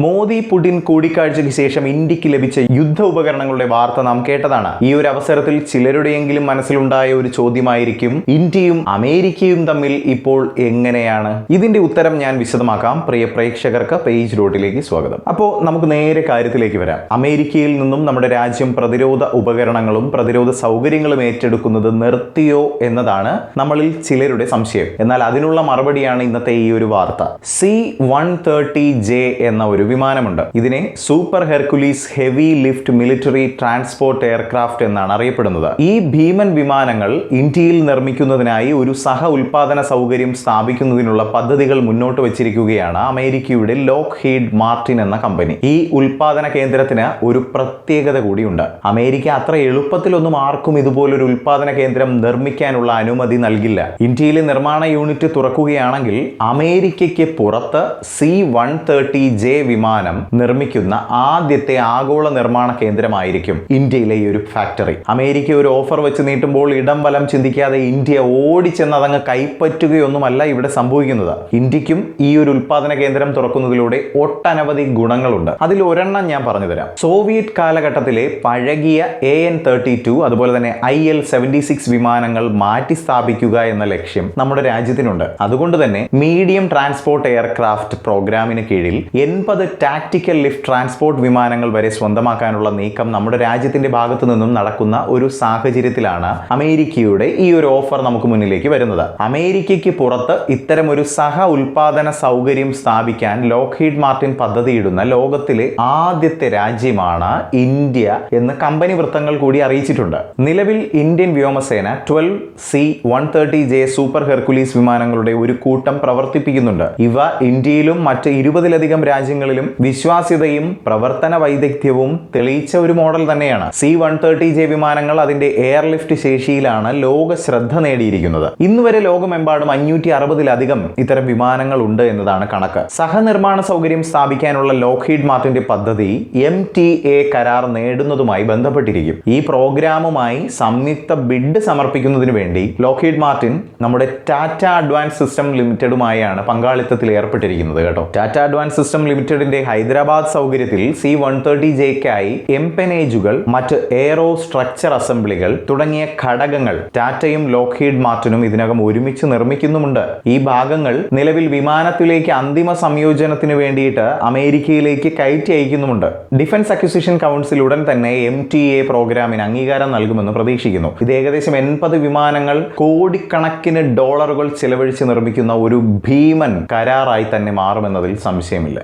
Modi Putin കൂടിക്കാഴ്ചയ്ക്ക് ശേഷം ഇന്ത്യയ്ക്ക് ലഭിച്ച യുദ്ധ ഉപകരണങ്ങളുടെ വാർത്ത നാം കേട്ടതാണ്. ഈ ഒരു അവസരത്തിൽ ചിലരുടെയെങ്കിലും മനസ്സിലുണ്ടായ ഒരു ചോദ്യമായിരിക്കും ഇന്ത്യയും അമേരിക്കയും തമ്മിൽ ഇപ്പോൾ എങ്ങനെയാണ്? ഇതിന്റെ ഉത്തരം ഞാൻ വിശദമാക്കാം. പ്രിയ പ്രേക്ഷകർക്ക് പേജ് റോഡിലേക്ക് സ്വാഗതം. അപ്പോൾ നമുക്ക് നേരെ കാര്യത്തിലേക്ക് വരാം. അമേരിക്കയിൽ നിന്നും നമ്മുടെ രാജ്യം പ്രതിരോധ ഉപകരണങ്ങളും പ്രതിരോധ സൗകര്യങ്ങളും ഏറ്റെടുക്കുന്നത് നിർത്തിയോ എന്നതാണ് നമ്മളിൽ ചിലരുടെ സംശയം. എന്നാൽ അതിനുള്ള മറുപടിയാണ് ഇന്നത്തെ ഈ ഒരു വാർത്ത. സി വൺ തേർട്ടി ജെ എന്ന ഒരു വിമാനമുണ്ട്. ഇതിനെ super Hercules heavy lift military transport aircraft എന്നാണ് അറിയപ്പെടുന്നത്. ഈ ഭീമൻ വിമാനങ്ങൾ ഇന്ത്യയിൽ നിർമ്മിക്കുന്നതിനായി ഒരു സഹ ഉൽപാദന സൗകര്യം സ്ഥാപിക്കുന്നതിനുള്ള പദ്ധതികൾ മുന്നോട്ട് വെച്ചിരിക്കുകയാണ് അമേരിക്കയുടെ ലോക്ക് ഹീഡ് മാർട്ടിൻ എന്ന കമ്പനി. ഈ ഉൽപാദന കേന്ദ്രത്തിന് ഒരു പ്രത്യേകത കൂടിയുണ്ട്. അമേരിക്ക അത്ര എളുപ്പത്തിലൊന്നും ആർക്കും ഇതുപോലൊരു ഉൽപാദന കേന്ദ്രം നിർമ്മിക്കാനുള്ള അനുമതി നൽകില്ല. ഇന്ത്യയിലെ നിർമ്മാണ യൂണിറ്റ് തുറക്കുകയാണെങ്കിൽ അമേരിക്കയ്ക്ക് പുറത്ത് സി വൺ തേർട്ടി ജെ വിമാനം നിർമ്മിക്കുന്ന ആദ്യത്തെ ആഗോള നിർമ്മാണ കേന്ദ്രമായിരിക്കും ഇന്ത്യയിലെ ഈ ഒരു ഫാക്ടറി അമേരിക്ക ഒരു ഓഫർ വെച്ച് നീട്ടുമ്പോൾ ഇടം വലം ചിന്തിക്കാതെ ഇന്ത്യ ഓടിച്ചെന്ന് അതങ്ങ് കൈപ്പറ്റുകയൊന്നുമല്ല ഇവിടെ സംഭവിക്കുന്നത്. ഇന്ത്യക്കും ഈ ഒരു ഉൽപാദന കേന്ദ്രം തുറക്കുന്നതിലൂടെ ഒട്ടനവധി ഗുണങ്ങളുണ്ട്. അതിൽ ഒരെണ്ണം ഞാൻ പറഞ്ഞു തരാം സോവിയറ്റ് കാലഘട്ടത്തിലെ പഴകിയ എ എൻ തേർട്ടി ടു അതുപോലെ തന്നെ ഐ എൽ സെവന്റി സിക്സ് വിമാനങ്ങൾ മാറ്റി സ്ഥാപിക്കുക എന്ന ലക്ഷ്യം നമ്മുടെ രാജ്യത്തിനുണ്ട്. അതുകൊണ്ട് തന്നെ മീഡിയം ട്രാൻസ്പോർട്ട് എയർക്രാഫ്റ്റ് പ്രോഗ്രാമിന് കീഴിൽ എൺപത് ടാക്ടിക്കൽ ലിഫ്റ്റ് ട്രാൻസ്പോർട്ട് വിമാനങ്ങൾ വരെ സ്വന്തമാക്കാനുള്ള നീക്കം നമ്മുടെ രാജ്യത്തിന്റെ ഭാഗത്തു നിന്നും നടക്കുന്ന ഒരു സാഹചര്യത്തിലാണ് അമേരിക്കയുടെ ഈ ഒരു ഓഫർ നമുക്ക് മുന്നിലേക്ക് വരുന്നത്. അമേരിക്കയ്ക്ക് പുറത്ത് ഇത്തരം ഒരു സഹ ഉൽപാദന സൗകര്യം സ്ഥാപിക്കാൻ ലോക്ക്ഹീഡ് മാർട്ടിൻ പദ്ധതിയിടുന്ന ലോകത്തിലെ ആദ്യത്തെ രാജ്യമാണ് ഇന്ത്യ എന്ന് കമ്പനി വൃത്തങ്ങൾ കൂടി അറിയിച്ചിട്ടുണ്ട്. നിലവിൽ ഇന്ത്യൻ വ്യോമസേന twelve C one thirty J super Hercules വിമാനങ്ങളുടെ ഒരു കൂട്ടം പ്രവർത്തിപ്പിക്കുന്നുണ്ട്. ഇവ ഇന്ത്യയിലും മറ്റ് ഇരുപതിലധികം രാജ്യങ്ങളിലും വിശ്വാസ്യതയും പ്രവർത്തന വൈദഗ്ധ്യവും തെളിയിച്ച ഒരു മോഡൽ തന്നെയാണ്. സി വൺ തേർട്ടി ജെ വിമാനങ്ങൾ അതിന്റെ എയർലിഫ്റ്റ് ശേഷിയിലാണ് ലോക ശ്രദ്ധ നേടിയിരിക്കുന്നത്. ഇന്ന് വരെ ലോകമെമ്പാടും അഞ്ഞൂറ്റി അറുപതിലധികം ഇത്തരം വിമാനങ്ങൾ ഉണ്ട് എന്നതാണ് കണക്ക്. സഹനിർമ്മാണ സൗകര്യം സ്ഥാപിക്കാനുള്ള ലോക്ഹീഡ് മാർട്ടിന്റെ പദ്ധതി എം ടി എ കരാർ നേടുന്നതുമായി ബന്ധപ്പെട്ടിരിക്കും. ഈ പ്രോഗ്രാമുമായി സംയുക്ത ബിഡ് സമർപ്പിക്കുന്നതിന് വേണ്ടി ലോക്ഹീഡ് മാർട്ടിൻ നമ്മുടെ ടാറ്റ അഡ്വാൻസ് സിസ്റ്റം ലിമിറ്റഡുമായാണ് പങ്കാളിത്തത്തിൽ ഏർപ്പെട്ടിരിക്കുന്നത് കേട്ടോ. ടാറ്റ അഡ്വാൻസ് സിസ്റ്റം ലിമിറ്റഡിന്റെ ഹൈദരാബാദ് സൗകര്യത്തിൽ സി വൺ തേർട്ടി ജെക്കായി എംപെനേജുകൾ മറ്റ് എയറോ സ്ട്രക്ചർ അസംബ്ലികൾ തുടങ്ങിയ ഘടകങ്ങൾ ടാറ്റയും ലോക്ക്ഹീഡ് മാർട്ടിനും ഇതിനകം ഒരുമിച്ച് നിർമ്മിക്കുന്നുമുണ്ട്. ഈ ഭാഗങ്ങൾ നിലവിൽ വിമാനത്തിലേക്ക് അന്തിമ സംയോജനത്തിന് വേണ്ടിയിട്ട് അമേരിക്കയിലേക്ക് കയറ്റി അയക്കുന്നുമുണ്ട്. ഡിഫൻസ് അക്വിസിഷൻ കൗൺസിൽ ഉടൻ തന്നെ എം ടി എ പ്രോഗ്രാമിന് അംഗീകാരം നൽകുമെന്ന് പ്രതീക്ഷിക്കുന്നു. ഇത് ഏകദേശം എൺപത് വിമാനങ്ങൾ കോടിക്കണക്കിന് ഡോളറുകൾ ചെലവഴിച്ച് നിർമ്മിക്കുന്ന ഒരു ഭീമൻ കരാറായി തന്നെ മാറുമെന്നതിൽ സംശയമില്ല.